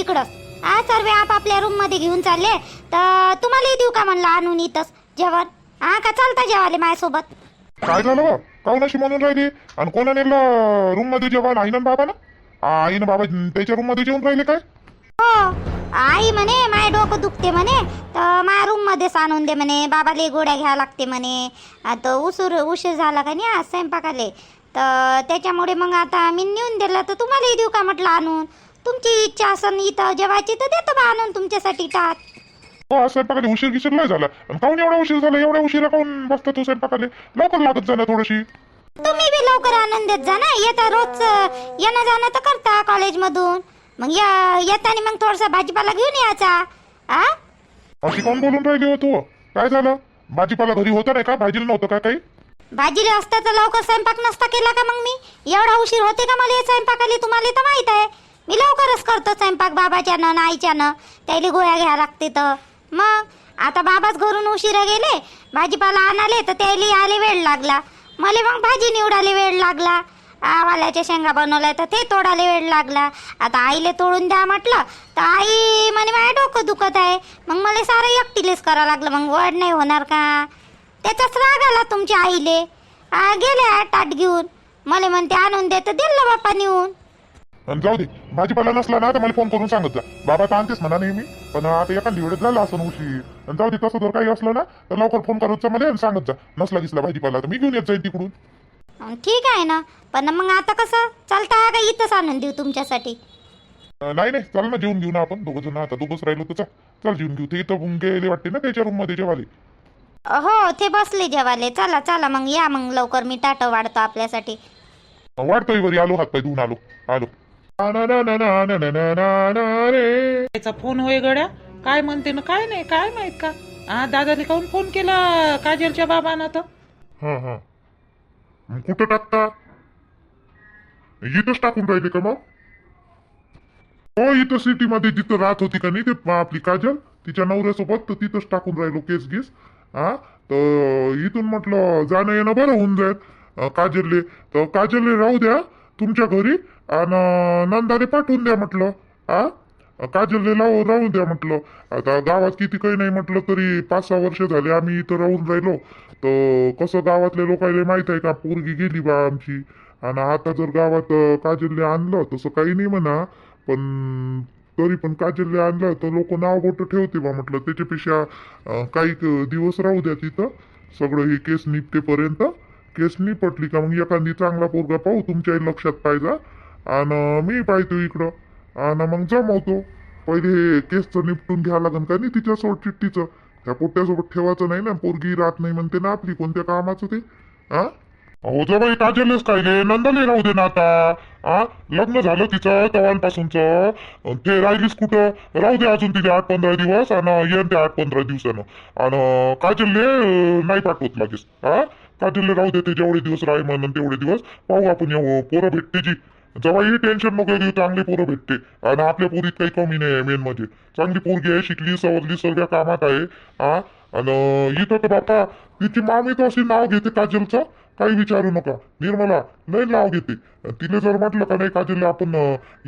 इकडं. हा सर्व आपापल्या रूममध्ये घेऊन चालले. तर तुम्हालाही देऊ का म्हणलं आणून इथंच? जेवण? हा का चालता जेवाले माझ्यासोबत? काय झालं बा काऊन अशी म्हणून राहिली? आणि कोणा नेलं रूममध्ये जेवण आई ना बाबा ना आई ना बाबा त्याच्या रूममध्ये जेवून राहिले काय? हो. आई म्हणे माय डोकं दुखते म्हणे. तर माझ्या रूम मध्येच आणून दे म्हणे. बाबाले गोळ्या घ्यावं लागते म्हणे. आता उशीर उशीर झाला का नाही आज स्वयंपाकाले? तर त्याच्यामुळे मग आता मी नेऊन दिलं. तर तुम्हालाही देऊ का म्हटलं आणून? तुमची इच्छा असन इथं जेवायची तर देतो बा आणून तुमच्यासाठी टाट हो स्वयंपाकाले उशीर गिशीर नाही झाला. आणि काऊन एवढा उशीर झाला? एवढ्या उशिरा काऊन बसता तू स्वयंपाकाले? लवकर लागत ना थोडीशी. तुम्ही बी लवकर आणून देत जा ना. येता रोज येणं जाणं तर करता कॉलेजमधून. मग या येताना मग थोडासा भाजीपाला घेऊन यायचा. आ? अशी कोण बोलून राहिली हो तू? काय झालं? भाजीपाला घरी होता नाही का? भाजीला नव्हतं का काही? भाजीला असता तर लवकर स्वयंपाक नसता केला का मग मी? एवढा उशीर होते का मला स्वयंपाकाला? तुम्हाला तर माहीत आहे. मी लवकरच करतो स्वयंपाक बाबाच्यानं न आईच्यानं. त्याला गोळ्या घ्या लागते तर. मग आता बाबाच घरून उशिरा गेले भाजीपाला आणाले तर त्याला आले वेळ लागला. मला मग भाजी निवडाले वेळ लागला. आवाल्याच्या शेंगा बनवल्या तर ते तोडाले वेळ लागला. आता आईले तोडून द्या म्हटलं तर आई म्हणे माझ्या डोकं दुखत आहे. मग मला सारं एकटीलेच करावं लागलं. मग वड नाही होणार का? त्याचाच राग आला तुमच्या आईले. गेल्या गेले ताट घेऊन. मला म्हणते आणून दे तर दिलं बाप्पा नेऊन. आणि जाऊ दे भाजीपाला नसला ना तर मला फोन करून सांगत जा. बाबा तर आणतेच म्हणा नेहमी पण आता एका वेळेत झाला असं उशीर आणि जाऊ दे तसं जर काही असलं ना तर लवकर फोन करत जा मला आणि सांगत जा. नसला गिसला भाजीपाला तर मी घेऊन येत जाईन तिकडून. ठीक आहे ना पण मग आता कसं? चालता का इथंच आणून देऊ तुमच्यासाठी? नाही नाही चल ना जेवून घेऊ ना आपण. दोघं जण आता दोघंच राहिलो तर चल. जेवून घेऊ. ते इथं गेले वाटते ना त्याच्या रूममध्ये जेवाले. हो ते बसले जेवाले. चला चला मग या मग लवकर मी ताट वाढतो आपल्यासाठी. वाटतोय बरी आलो हात पाय धुवून आलो आलो. त्याचा फोन होय गड्या काय म्हणते ना काय नाही काय माहीत का हा दादाने काहून फोन केला काजलच्या बाबांना तर हा हा मग कुठं टाकता इथंच टाकून राहिले का मग हो इथं सिटी मध्ये जिथं राहत होती का नाही ते आपली काजल तिच्या नवऱ्यासोबत तर तिथंच टाकून राहिलो केस गिस हा तर इथून म्हटलं जाणं येणं बरं होऊन जाईल काजलले तर काजलले राहू द्या तुमच्या घरी आणि नंदाने पाठवून द्या म्हटलं आ? काजलले लावून राहून द्या म्हटलं. आता गावात किती काही नाही म्हटलं तरी पाच सहा वर्ष झाले आम्ही इथं राहून राहिलो. तर कसं गावातल्या लोकांना माहीत आहे का? पोरगी गेली बा आमची. आणि आता जर गावात काजलने आणलं तसं काही नाही म्हणा. पण तरी पण काजलने आणलं तर लोक नाव बोट ठेवते बा म्हटलं. त्याच्यापेक्षा काही दिवस राहू द्या तिथं. सगळं हे केस निपटेपर्यंत. केस निपटली का मग एखादी चांगला पोरगा पाहू तुमच्याही लक्षात पाहिजे. आणि मी पाहतो इकडं. आणि मग जमवतो. पहिले हे केसचं निपटून घ्या लागन का नाही तिच्या सोड चिठ्ठीचं? त्या पोट्यासोबत ठेवायचं नाही ना पोरगी राहत नाही म्हणते ना आपली कोणत्या कामाचं ते. हा अहो बाई काजलच काय रे? नंदाने राहू दे ना आता. आ? लग्न झालं तिचं तवांपासूनच. ते राहिलीस कुठं? राहू दे अजून तिथे आठ पंधरा दिवस आणि येईन ते आठ पंधरा दिवसानं. आणि काजलले नाही पाठवत लगेच. हा काजलले राहू दे ते जेवढे दिवस राही म्हणून तेवढे दिवस. पाहू आपण येऊ पोरं भेटते जी. जवाई टेन्शन नको देऊ चांगली पोरं भेटते. आणि आपल्या पोरीत काही कमी नाही मेन म्हणजे. चांगली पोरगी आहे शिकली सवरली सगळ्या कामात आहे हा? आणि इथं तर बापा तिची मामी तर अशी नाव घेते काजलचं. काही विचारू नका. निर्मला नाही नाव घेते. तिने जर म्हटलं का नाही काजलला आपण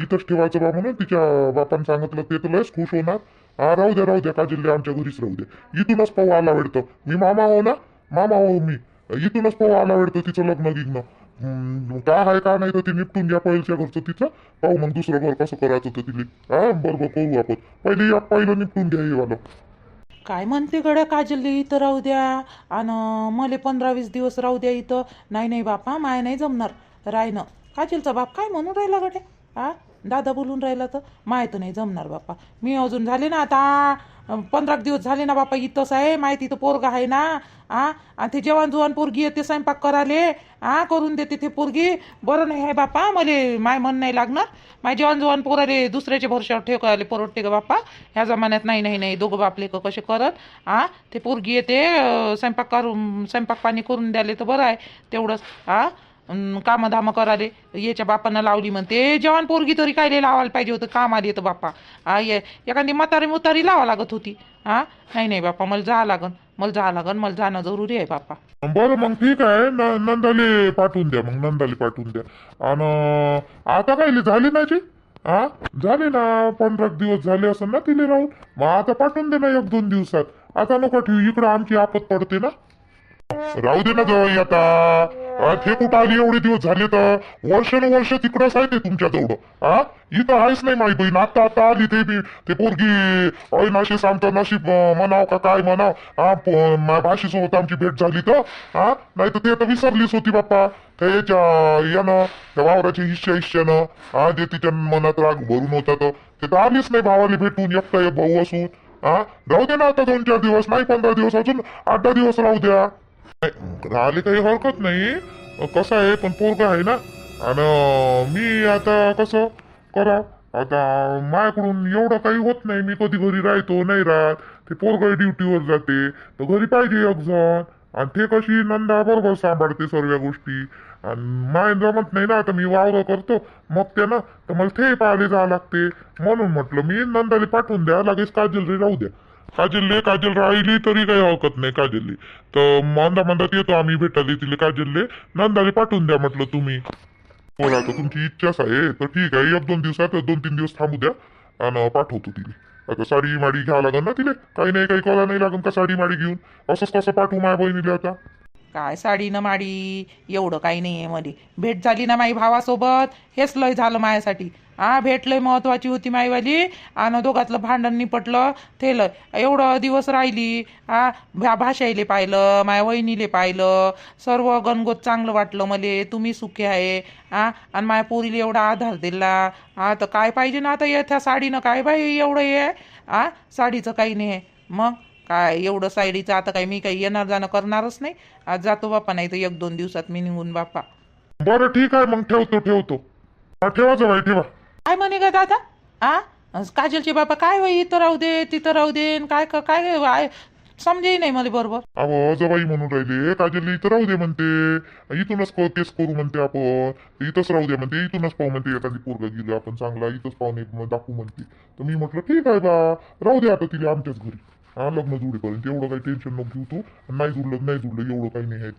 इथंच ठेवायचं बा म्हणून तिच्या बापान सांगितलं ते तर लयच खुश होणार. हा राहू द्या राहू द्या काजलले आमच्या घरीच राहू द्या. इथूनच पाहू आला आवडतं मी मामा हो ना? मामा हो मी. इथूनच पाहू आला आवडतं तिचं लग्न गिग्न हम्म, काय आहे का नाही तर ते निपटून घ्या पहिलच्या घरचं तिचं पाहू मग दुसरं घर कसं करायचं तर तिने. हा बरोबर करू आपण. पहिले या पहिलं निपटून घ्या हे वालं. काय म्हणते गड्या काजली? इथं राहू द्या. आणि मले पंधरा वीस दिवस राहू द्या इथं. नाही नाही बापा माय नाही जमणार. रायनं काजलचा बाप काय म्हणून राहिला गड्या? हा? दादा बोलून राहिला तर. माय तर नाही जमणार बापा. मी अजून झाले ना आता. पंधरा दिवस झाले ना बापा इथंच आहे माहिती तर पोरगा आहे ना? आ? आणि ते जवान जुवान पोरगी येते स्वयंपाक कराले आ करून देते ते पोरगी. बरं नाही आहे बापा मले माय मन नाही लागणार. माय जवान जुवान पोराले दुसऱ्याच्या भरशावर ठेवायला परवडते का बापा. ह्या जमान्यात नाही नाही नाही. दोघं बापले का कसे करत? आ? ते पोरगी येते स्वयंपाक करून स्वयंपाक पाणी करून द्याले तर बरं आहे. तेवढंच. आ? काम धाम कराले याच्या बापांना लावली म्हणते जवान पोरगी तरी काय लावायला पाहिजे होतं? काम आली तर बाप्पा. आ एखादी म्हातारी मुतारी लावा लागत होती. हा नाही नाही बाप्पा मला जा लागन. मला जा लागन मला जाणं जरुरी आहे बाप्पा. बरं मग ठीक आहे. न नंदाले पाठवून द्या मग नंदाले पाठवून द्या. आणि आता काय झाली ना जी हा झाले ना पंधरा दिवस झाले असं ना तिले राहून. मग आता पाठवून दे ना एक दोन दिवसात. आता नको ठेवू इकडं आमची आपत पडते ना. राहू दे ना जवळ आता. ते कुठं आली एवढे दिवस झाले तर? वर्षानुवर्ष तिकडंच आहे ते तुमच्या जवळ हा इथं आहेच नाही माई बहीण. आता आता आली ते बी ते पोरगी. अय नाशी सांगतो नशीब म्हणाव का काय म्हणाव? हा प- भाषेसोबत आमची भेट झाली तर? हा नाही तर ते तर विसरलीच होती बाप्पा. त्या याच्या यानं त्या वावराच्या हिश्या हिश्यानं हा जे तिच्या मनात राग भरून होता तर ते तर आलीच नाही भावाला भेटून एकटा एक भाऊ असून. हा राहू दे ना आता दोन चार दिवस नाही पंधरा दिवस अजून आठ दहा दिवस राहू द्या. राहिले काही हरकत नाही. कसं आहे पण पोरग आहे ना. आणि मी आता कसं करा आता माझ्याकडून एवढं काही होत नाही मी कधी घरी राहतो नाही राहत. ते पोरग ड्युटीवर जाते. तर घरी पाहिजे एक जण आणि ते कशी नंदा बरोबर सांभाळते सर्व गोष्टी. आणि माय जमत नाही ना आता मी वावर करतो. मग ते ना तर मला ते पाहायला जावं लागते. म्हणून म्हटलं मी नंदाला पाठवून द्या लगेच काजल रे राहू द्या. काजलले काजल राहिली तरी काही हरकत नाही काजलली तर मंदा मंदात येतो आम्ही भेटायला तिले काजलले नंदाले पाठवून द्या म्हटलं तुम्ही. हो आता तुमची इच्छाच आहे. तर ठीक आहे एक दोन दिवसात दोन तीन दिवस थांबू द्या. आणि पाठवतो तिले. आता साडी माडी घ्यावं लागेल ना तिले. काही नाही काही करा नाही लागेल का साडी माडी घेऊन? असंच कसं पाठवू माझ्या बहिणीला आता. काय साडी ना माडी? एवढं काही नाही आहे मध्ये भेट झाली ना माई भावासोबत? हेच लय झालं माझ्यासाठी. हा भेटलंय महत्वाची होती माईवाली. आणि दोघातलं भांडण निपटलं थेलं. एवढं दिवस राहिली हा भा भाषाईले पाहिलं माया वहिनीले पाहिलं. सर्व गणगोत चांगलं वाटलं मले तुम्ही सुखी आहे. हा आणि माया पोरीला एवढा आधार दिला. हा तर काय पाहिजे ना आता या त्या साडीनं काय बाई एवढं हे? आहे हा साडीचं काही नाही. मग? काय एवढं साईडीचं आता काय मी काही येणार जाणं करणारच नाही. आज जातो बाप्पा नाही तर एक दोन दिवसात मी निघून बाप्पा बरं ठीक आहे. मग ठेवतो ठेवतो. हा ठेवा जवळ ठेवा काय म्हणे ग दादा? आ? काजलचे बाबा काय होई इथं राहू दे तिथं राहू दे न काय क- काय काय समजेही नाही मला बरोबर. अहो जवाई म्हणून राहिले. काजल इथं राहू दे म्हणते. इथूनच क- केस करू म्हणते आपण. इथंच राहू दे म्हणते. इथूनच पाहू म्हणते एखादी पोरगा गेलो आपण चांगला इथंच पाहुणे म- दाखवू म्हणते. तर मी म्हटलं ठीक आहे बा. राहू दे आता तिला आमच्याच घरी. हा लग्न जुडेपर्यंत. एवढं काही टेन्शन नको घेऊ तू. नाही जुडलं नाही जुडलं एवढं काही नाही आहे.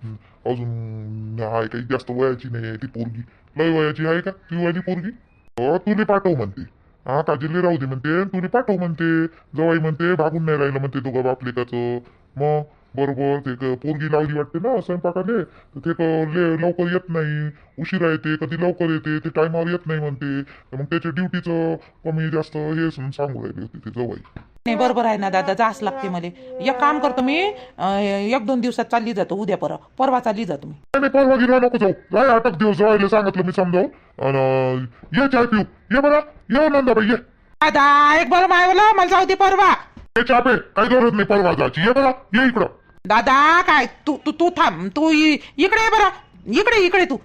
अजून आहे काही जास्त वयाची नाही आहे ती पोरगी. लय वयाची आहे का? ती वाली पोरगी? हो तुले पाठव म्हणते. हा काजलले राहू दे म्हणते तुले पाठव म्हणते. जवाई म्हणते भागून नाही राहिलं म्हणते दोघं बापलेकाचं मग बरोबर ते क- पोरगी लावली वाटते ना स्वयंपाकाले. तर ते क- ले- लवकर येत नाही. उशिरा येते कधी लवकर येते ते टायमावर येत नाही म्हणते. तर मग त्याच्या ड्युटीचं कमी जास्त हे सांगू राहिले होते ते जवाई नाही बरोबर आहे ना दादा जास लागते मला. एक काम करतो मी अं, एक दोन दिवसात चालली जातो उद्या परवा परवा चालली जातो मी. नाही नाही, परवा गिरवा नको जाऊ. जाय अटक दिवस जवायला सांगितलं मी समजावून. आणि ये चाय पिऊ. ये बरं. ये नंदाबाई ये. दादा एक बरं मायवला मला जाऊ दे परवा. ये चहा पे. काही गरज नाही परवा जायची. ये बरं. ये इकडं. दादा काय? तू तू तू थांब. तू इकडे बरं. इकडे इकडे तू.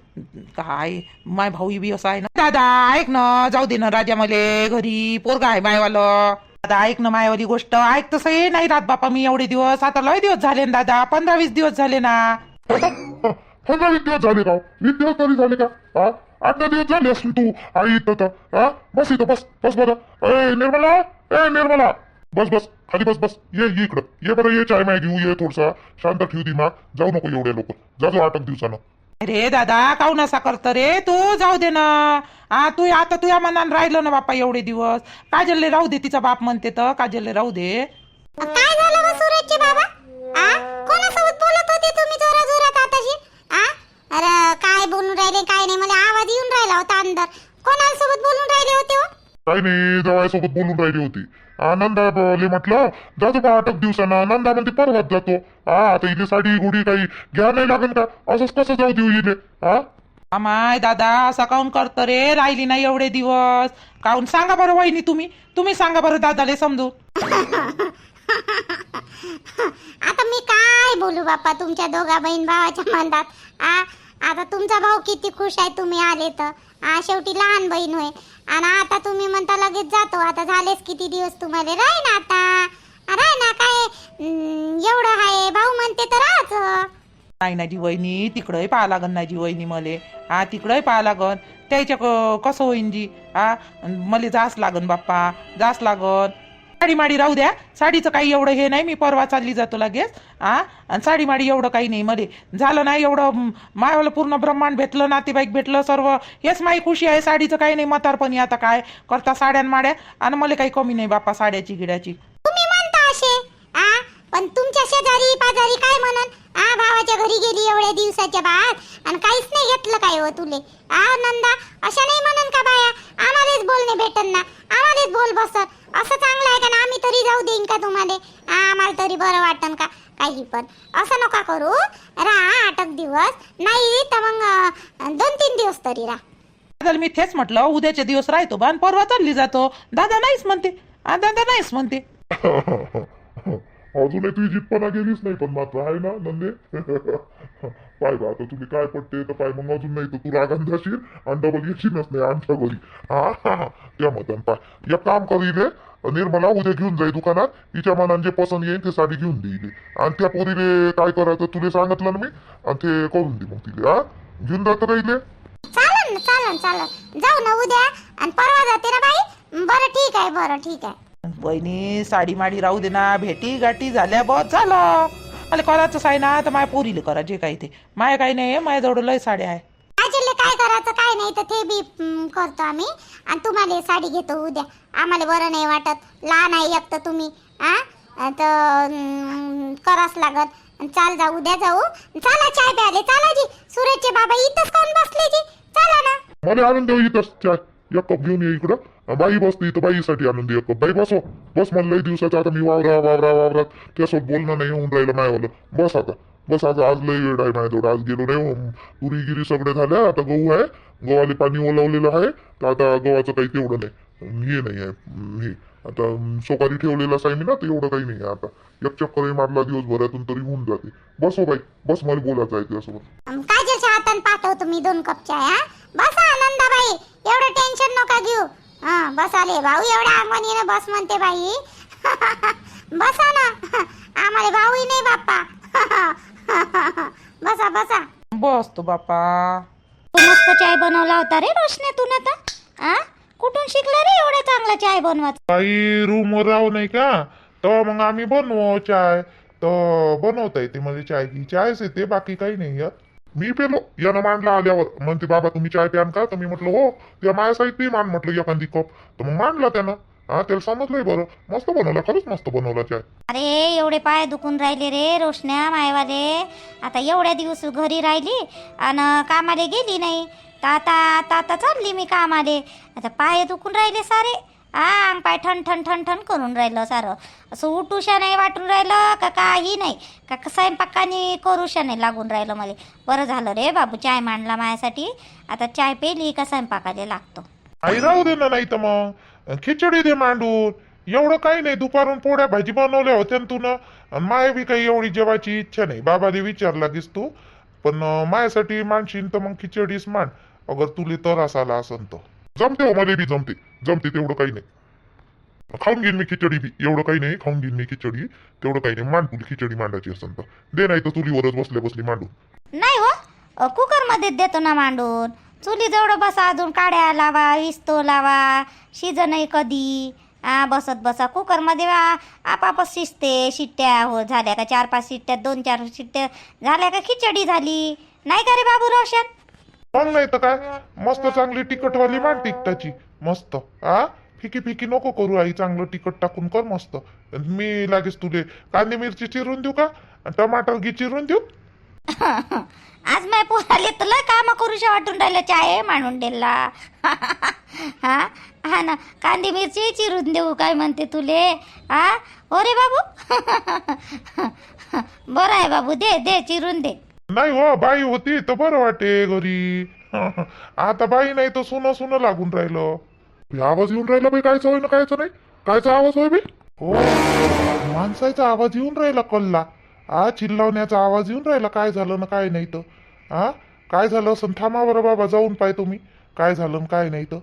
काय? माय भाऊ बी असा आहे ना. दादा ऐक ना. जाऊ दे ना राजा मले. घरी पोरगा आहे मायवालं. दादा ऐक ना मायवाली गोष्ट. ऐक तसं हे नाही राहत बापा मी एवढे दिवस. आता लय दिवस झाले ना दादा. पंधरा वीस दिवस झाले ना. पंधरा वीस दिवस झाले का? हो? वीस दिवस तरी झाले का? हा? आठ दहा दिवस झाले असून तू. आई इथं तर. हा? बस इथं बस. बस बरं. ए निर्मला. ए निर्मला. बस बस खाली बस बस. ये ये इकडं. ये बरं ये चाय माय घेऊ ये थोडसा. शांत ठेवू दिमाग जाऊ नको एवढ्या लोक. जा जाऊ आठ दिवसानं. अरे दादा काऊन असा करत रे? तू जाऊ दे ना. हा तू आता तुझ्या मनात राहिलं ना बापा एवढे दिवस. काजलले राहू दे तिचा बाप म्हणते तर. काजलले राहू दे. काय झालं व सूरजचे बाबा? आ कोणासोबत बोलत होते तुम्ही जोरा जोरात आताशी? आ अरे काय बोलून राहिले काय नाही. मला आवाज येऊन राहिला होता अंदर. कोणासोबत बोलून राहिले होते हो काही नाही जवायसोबत बोलून राहिली होती. आनंदा बोले म्हटलं जातो बा आठ दिवसानं नंदा म्हणते परवाच जातो. हा आता इथे साडी गुडी काही घ्या नाही लागेल का? असंच कसं जाऊ देऊ इथे? हा अमाय दादा असा काऊन करत रे? राहिली नाही एवढे दिवस. काऊन? सांगा बरं वहिनी तुम्ही. तुम्ही सांगा बरं दादाले समजून आता मी काय बोलू बाप्पा तुमच्या दोघा बहीण भावाच्या मनात? आ? आता तुमचा भाऊ किती खुश आहे तुम्ही आले तर. आ शेवटी लहान बहीण होय. आणि आता तुम्ही म्हणता लगेच जातो. आता झालेच किती दिवस तुम्हाला? राही ना आता. राह ना काय? एवढं आहे. भाऊ म्हणते तर राहच. नाही ना जी वहिनी तिकडंही पाहा लागन ना जी वहिनी मले. हा तिकडंही पाहा लागन. त्याच्या क- कसं होईन जी? हा मले जास लागन बाप्पा. जास लागन. साडी माडी राहू द्या. साडीचं काही एवढं हे नाही मी परवा चालली जातो लगेच आ? आणि साडी माडी एवढं काही नाही मध्ये. झालं नाही एवढं मायाला पूर्ण ब्रह्मांड भेटलं नातेवाईक भेटलं सर्व. हेच माई खुशी आहे साडीचं काही नाही मतारपणी आता काय करता साड्या माड्या? आणि मला काही कमी नाही बापा साड्याची गिड्याची. तुम्ही म्हणता असे आ? पण तुमच्या शेजारी पाजारी काय म्हणन? आ भावाच्या घरी गेली एवढ्या दिवसाच्या बाद आणि काहीच नाही घेतलं काय हो तुले? आ नंदा अशा नाही म्हणन का बाया आम्हालाच बोलणे भेटन ना आम्हालाच बोल बसत असं चांगलं आहे का ना आम्ही तरी जाऊ देईन का तुम्हाला आ, आम्हाला तरी बरं वाटन का काही पण. असं नका करू. राहा आठ एक दिवस. नाही तर मग दोन तीन दिवस तरी राहा. दादाला मी तेच म्हटलं उद्याचे दिवस राहतो बा आणि परवा चालली जातो. दादा नाहीच म्हणते. आ दादा नाहीच म्हणते. अजूनही तुझी जितपणा गेलीच नाही पण मात्र आहे ना नंदे? पाय बा आता तुम्ही काय पडते तर पाय मग अजून नाही तर तू रागान जाशील आणि डबल येशीलच नाही आमच्या घरी. हा हा हा. त्या मतान पाय. एक काम करीले निर्मला उद्या घेऊन जाई दुकानात. तिच्या मनाने जे पसंत येईल ते साडी घेऊन देईल आणि त्या पोरीले काय करायचं तुला सांगितलं ना मी? आणि ते करून दे मग तिले हा? घेऊन जात राहिले चालन चालन चालन. जाऊ ना उद्या. आणि परवा जाते ना बाई? बरं ठीक आहे बरं ठीक आहे. बहिणी साडी माडी राहू दे ना भेटी गाठी झाल्या बस झालं. मला करायचंच आहे ना तर माझ्या पोरीले करा जे काही ते. माया काही नाही माझ्याजवळ लय साड्या आहे. आजीले काय करायचं काय नाही तर ते बी हं, करतो आम्ही. आणि तुम्हाला साडी घेतो उद्या. आम्हाला बरं नाही वाटत. लहान आहे एक तर तुम्ही आ? तर हं, करावंच लागत चाल जाऊ उद्या जाऊ. चला चाय प्याले चला जी. सूरजचे बाबा इथंच कोण बसले जी? चला ना. मला आणून देऊ इथंच चाय. एक कप घेऊन ये इकडं. बाई बसते तर बाईसाठी आणून दे बाई बसो. बस म्हणलं दिवसाचा आता मी वावरा वावरा वावरात त्यासोबत बोलणं नाही होऊन राहिलं मायवालं. बस आता. बस आता आज लई वेळ आहे माझ्याजवळ आज गेलो नाही हो. तुरी गिरी सगळे झाल्या. आता गहू आहे. गव्हाले पाणी ओलावलेलं आहे. तर आता गव्हाचं काही तेवढं नाही. हे नाही आहे. हे. आता सोकारी ठेवलेलाच आहे मी ना तर एवढं काही नाही आहे आता. एक चक्कर मारला दिवसभरातून तरी होऊन जाते. बसो बाई. बस मला बोलायचं आहे त्यासोबत. पाठवतो मी दोन कप चाय बस आनंदाबाई. एवढं टेन्शन नका घेऊ. हा बसाले. भाऊ एवढ्या अंगणीनं बस म्हणते बाई. बसा ना. आम्हाला भाऊही नाही बाप्पा. बसा बसा. बस तो बापा तू मस्त चाय बनवला होता रे रोशने तू ना आ कुठून शिकला रे एवढा चांगला चाय बनवत काही रूमवर राहू नाही का? तर मग आम्ही बनवू चाय. तर बनवता येते म्हणजे चाय. की चायच येते बाकी काही नाही यात. मी पेलो यानं मांडला आल्यावर. म्हणते बाबा तुम्ही चाय प्यान का? तर मी म्हटलं हो. त्या माझ्यासाठी पी मान म्हटलं एखादी कप. तर मग मांडला त्यानं. हा त्याला समजलंय बरं. मस्त बनवला खरंच मस्त बनवला चाय. अरे एवढे पाय दुखून राहिले रे रोशन्या मायवाले. आता एवढ्या दिवस घरी राहिली आणि कामाले गेली नाही. तर आता आता आता चालली मी कामाले. आता पाय दुखून राहिले सारे. हा पाय ठण ठण ठण ठण करून राहिलं सारं. असं उठूशा नाही वाटून राहिलं का काही नाही का स्वयंपाकाने करूशा नाही लागून राहिलं मला. बरं झालं रे बाबू चाय मांडला माझ्यासाठी आता चाय पेली का स्वयंपाकाला लागतो. आई राहू दे ना नाही तर मग. खिचडी दे मांडून. एवढं काही नाही दुपारून पोळ्या भाजी बनवल्या होत्या ना तू ना माय बी काही एवढी जेवायची इच्छा नाही. बाबाने विचारला लागीस तू. पण माझ्यासाठी मानशीन मांडशील तर मग खिचडीच मांड. अगर तुले तर असाला असन तर. जमते हो मला बी जमते. जमते तेवढं काही नाही. खाऊन घेईन मी खिचडी बी. एवढं काही नाही खाऊन घेईन मी खिचडी. तेवढं काही नाही. मांडू खिचडी मांडायची असेल तर. दे नाही तर चुलीवरच बसल्या बसली मांडून. नाही हो कुकरमध्ये देतो ना मांडून. चुली जवळ बसा अजून काड्या लावा इस्तो लावा शिज नाही कधी. आ बसत बसा. कुकरमध्ये आ- आपापच शिजते शिट्ट्या हो झाल्या का चार पाच शिट्ट्या दोन चार शिट्ट्या झाल्या का खिचडी झाली. नाही का रे बाबू रोशन? पण नाही तर काय? मस्त चांगली तिखटवाली मान तिखटाची. मस्त. आ? फिकी फिकी नको करू आई चांगलं तिखट टाकून कर मस्त. मी लागेच तुले कांदे मिरची चिरून देऊ का? टमाटर घी चिरून देऊ. आज माय पोराले तुला काम करूशा वाटून राहिलं चाय मांडून दिला. हा? हा ना. कांदी मिरची चिरून देऊ काय म्हणते तुले? हा हो रे बाबू. बरं आहे बाबू दे दे चिरून दे. नाही हो बाई होती तर बरं वाटे घरी. आता बाई नाही तर सुन सुन लागून राहिलं. आवाज येऊन राहिला बाई कायचं होय ना कायचं नाही? कायचा आवाज होय बाई? हो माणसाचा आवाज येऊन राहिला कल्ला. हा चिल्लावण्याचा आवाज येऊन राहिला काय झालं ना काय नाही तर. हा काय झालं असं थांबा बरं बाबा जाऊन पाय तुम्ही. काय झालं न काय नाही तर.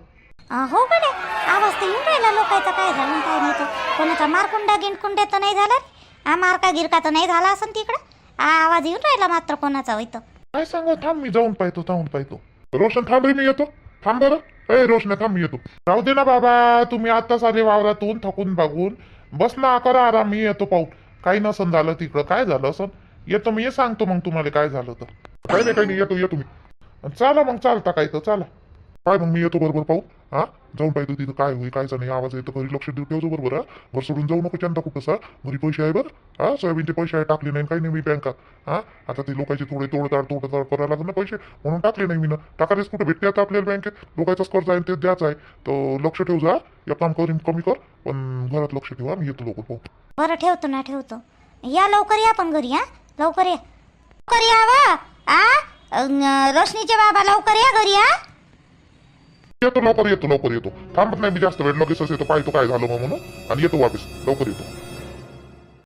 हो कडे आवाज तर येऊन राहिला लोकांचा काय झालं काय नाही तर. कोणाचा मारकुंडा गिनकुंड्या तर नाही झाला हा मारका गिरका तर नाही झाला असं तिकडं? हा आवाज येऊन राहिला मात्र कोणाचा होय काय सांगा थांब मी जाऊन पाहतो थांबून पाहतो. रोशन थांब रे मी येतो. थांब बरं. ए रोशन थांब मी येतो. राहू दे ना बाबा तुम्ही आता सारे वावरातून थकून भागून बस ना करा आराम मी येतो पाहू काही नसन झालं तिकडं. काय झालं असं येतो मी सांगतो मग तुम्हाला काय झालं तर काही नाही काही नाही येतो येतो मी. चला मग चालता काय तर चला. काय मग मी येतो बरोबर पाहू हा? जाऊन पाहिजे तिथं काय होईल कायचं नाही आवाज येतो घरी लक्ष देऊ ठेवतो बरोबर घर सोडून जाऊ नको चंदा कुठं सर घरी पैसे आहे बरं हा? सोयाबीनचे पैसे आहे टाकले नाही काही नाही मी बँकात हा? आता ते लोकांचे थोडे तोडताड तोडताड करायला लागेल ना पैसे म्हणून टाकले नाही मी ना. टाकायलाच भेटते आता आपल्याला बँकेत लोकांचाच कर्ज आहे ते द्यायचं आहे. तर लक्ष ठेव जा या काम करीन कमी कर पण घरात लक्ष ठेवा मी येतो लवकर पाहू बरं ठेवतो ना ठेवतो. या लवकर या पण घरी हा? लवकर या. लवकर या वा आ? रोशनीचे बाबा लवकर या घरी हा? येतो लवकर येतो लवकर येतो. थांबत नाही मी जास्त वेळ लगेचच येतो. पाहतो काय झालं मग म्हणून? आणि येतो वापस. लवकर येतो.